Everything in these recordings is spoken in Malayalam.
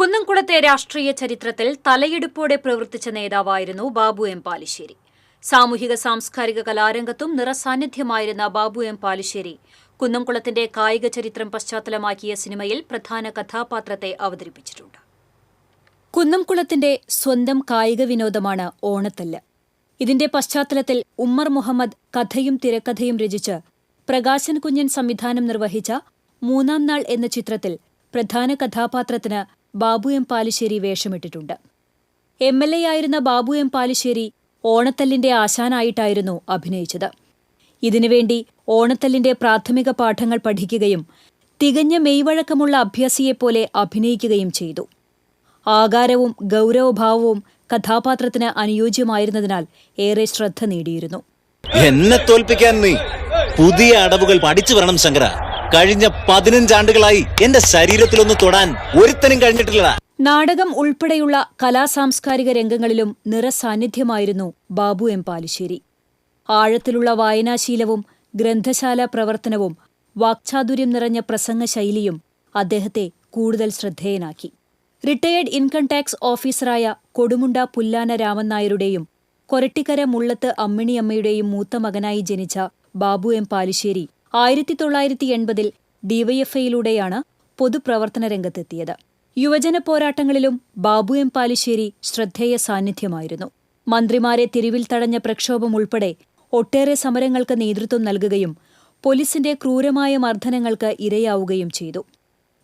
കുന്നംകുളത്തെ രാഷ്ട്രീയ ചരിത്രത്തിൽ തലയെടുപ്പോടെ പ്രവർത്തിച്ച നേതാവായിരുന്നു ബാബു എം പാലിശ്ശേരി. സാമൂഹിക സാംസ്കാരിക കലാരംഗത്തും നിറസാന്നിധ്യമായിരുന്ന ബാബു എം പാലിശ്ശേരി കുന്നംകുളത്തിന്റെ കായിക ചരിത്രം പശ്ചാത്തലമാക്കിയ സിനിമയിൽ പ്രധാന കഥാപാത്രത്തെ അവതരിപ്പിച്ചിട്ടുണ്ട്. കുന്നംകുളത്തിന്റെ സ്വന്തം കായിക വിനോദമാണ് ഓണത്തല്ല്. ഇതിന്റെ പശ്ചാത്തലത്തിൽ ഉമ്മർ മുഹമ്മദ് കഥയും തിരക്കഥയും രചിച്ച് പ്രകാശൻ കുഞ്ഞൻ സംവിധാനം നിർവഹിച്ച മൂന്നാം നാൾ എന്ന ചിത്രത്തിൽ പ്രധാന കഥാപാത്രത്തിന് ബാബു എം പാലിശ്ശേരി വേഷമിട്ടിട്ടുണ്ട്. എം എൽ എ ആയിരുന്ന ബാബു എം പാലിശ്ശേരി ഓണത്തല്ലിന്റെ ആശാനായിട്ടായിരുന്നു അഭിനയിച്ചത്. ഇതിനുവേണ്ടി ഓണത്തല്ലിന്റെ പ്രാഥമിക പാഠങ്ങൾ പഠിക്കുകയും തികഞ്ഞ മെയ്വഴക്കമുള്ള അഭ്യാസിയെപ്പോലെ അഭിനയിക്കുകയും ചെയ്തു. ആകാരവും ഗൗരവഭാവവും കഥാപാത്രത്തിന് അനുയോജ്യമായിരുന്നതിനാൽ ഏറെ ശ്രദ്ധ നേടിയിരുന്നു. എന്നെ തോൽപ്പിക്കാൻ നീ പുതിയ അടവുകൾ പഠിച്ചു വരണം ശങ്കര. കഴിഞ്ഞ പതിനഞ്ചാണ്ടുകളായി എന്റെ ശരീരത്തിലൊന്ന് തൊടാൻ ഒരുത്തനും കഴിഞ്ഞിട്ടില്ലടാ നാടകം ഉൾപ്പെടെയുള്ള കലാസാംസ്കാരിക രംഗങ്ങളിലും നിറസാന്നിധ്യമായിരുന്നു ബാബു എം പാലിശ്ശേരി. ആഴത്തിലുള്ള വായനാശീലവും ഗ്രന്ഥശാല പ്രവർത്തനവും വാക്ചാതുര്യം നിറഞ്ഞ പ്രസംഗ ശൈലിയും അദ്ദേഹത്തെ കൂടുതൽ ശ്രദ്ധേയനാക്കി. റിട്ടയേർഡ് ഇൻകം ടാക്സ് ഓഫീസറായ കൊടുമുണ്ട പുല്ലാന രാമൻ നായരുടെയും കൊരട്ടിക്കര മുള്ളത്ത് അമ്മിണിയമ്മയുടെയും മൂത്ത മകനായി ജനിച്ച ബാബു എം പാലിശ്ശേരി ആയിരത്തി തൊള്ളായിരത്തി എൺപതിൽ ഡിവൈഎഫ്ഐയിലൂടെയാണ് പൊതുപ്രവർത്തന രംഗത്തെത്തിയത്. യുവജന പോരാട്ടങ്ങളിലും ബാബു എം പാലിശ്ശേരി ശ്രദ്ധേയ സാന്നിധ്യമായിരുന്നു. മന്ത്രിമാരെ തിരിവിൽ തടഞ്ഞ പ്രക്ഷോഭം ഉൾപ്പെടെ ഒട്ടേറെ സമരങ്ങൾക്ക് നേതൃത്വം നൽകുകയും പോലീസിന്റെ ക്രൂരമായ മർദ്ദനങ്ങൾക്ക് ഇരയാവുകയും ചെയ്തു.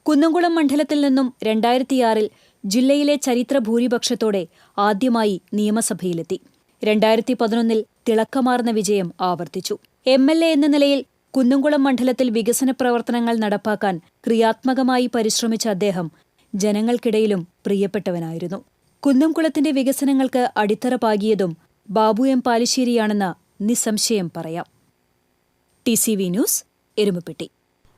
കുന്നംകുളം മണ്ഡലത്തിൽ നിന്നും രണ്ടായിരത്തിയാറിൽ ജില്ലയിലെ ചരിത്ര ഭൂരിപക്ഷത്തോടെ ആദ്യമായി നിയമസഭയിലെത്തി. രണ്ടായിരത്തി പതിനൊന്നിൽ തിളക്കമാർന്ന വിജയം ആവർത്തിച്ചു. എം എൽ എ എന്ന നിലയിൽ കുന്നംകുളം മണ്ഡലത്തിൽ വികസന പ്രവർത്തനങ്ങൾ നടപ്പാക്കാൻ ക്രിയാത്മകമായി പരിശ്രമിച്ച അദ്ദേഹം ജനങ്ങൾക്കിടയിലും പ്രിയപ്പെട്ടവനായിരുന്നു. കുന്നംകുളത്തിന്റെ വികസനങ്ങൾക്ക് അടിത്തറ പാകിയതും ബാബു എം പാലിശ്ശേരിയാണെന്ന് നിസ്സംശയം പറയാം. T C V news Erumapetty.